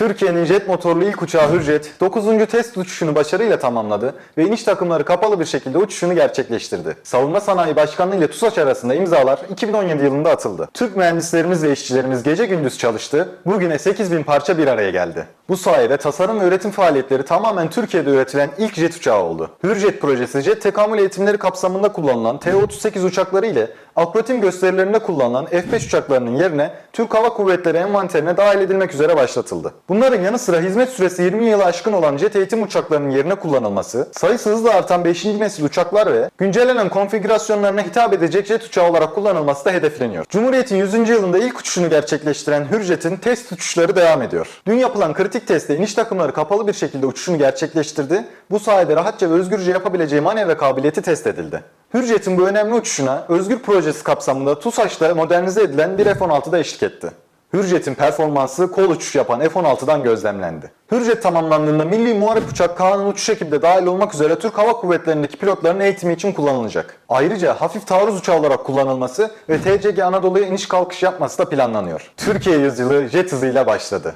Türkiye'nin jet motorlu ilk uçağı Hürjet 9. test uçuşunu başarıyla tamamladı ve iniş takımları kapalı bir şekilde uçuşunu gerçekleştirdi. Savunma Sanayi Başkanlığı ile TUSAŞ arasında imzalar 2017 yılında atıldı. Türk mühendislerimiz ve işçilerimiz gece gündüz çalıştı. Bugüne 8000 parça bir araya geldi. Bu sayede tasarım ve üretim faaliyetleri tamamen Türkiye'de üretilen ilk jet uçağı oldu. Hürjet projesi jet tekamül eğitimleri kapsamında kullanılan T-38 uçakları ile akrobatim gösterilerinde kullanılan F-5 uçaklarının yerine Türk Hava Kuvvetleri envanterine dahil edilmek üzere başlatıldı. Bunların yanı sıra hizmet süresi 20 yılı aşkın olan jet eğitim uçaklarının yerine kullanılması, sayısı hızla artan 5. nesil uçaklar ve güncellenen konfigürasyonlarına hitap edecek jet uçağı olarak kullanılması da hedefleniyor. Cumhuriyet'in 100. yılında ilk uçuşunu gerçekleştiren Hürjet'in test uçuşları devam ediyor. Dün yapılan kritik testte iniş takımları kapalı bir şekilde uçuşunu gerçekleştirdi. Bu sayede rahatça ve özgürce yapabileceği manevra kabiliyeti test edildi. Hürjet'in bu önemli uçuşuna Özgür Projesi kapsamında TUSAŞ'ta modernize edilen bir F-16'da eşlik etti. Hürjet'in performansı kol uçuş yapan F-16'dan gözlemlendi. Hürjet tamamlandığında Milli Muharip Uçak Kaan'ın uçuş ekibinde dahil olmak üzere Türk Hava Kuvvetleri'ndeki pilotların eğitimi için kullanılacak. Ayrıca hafif taarruz uçağı olarak kullanılması ve TCG Anadolu'ya iniş kalkış yapması da planlanıyor. Türkiye yüzyılı jet hızıyla başladı.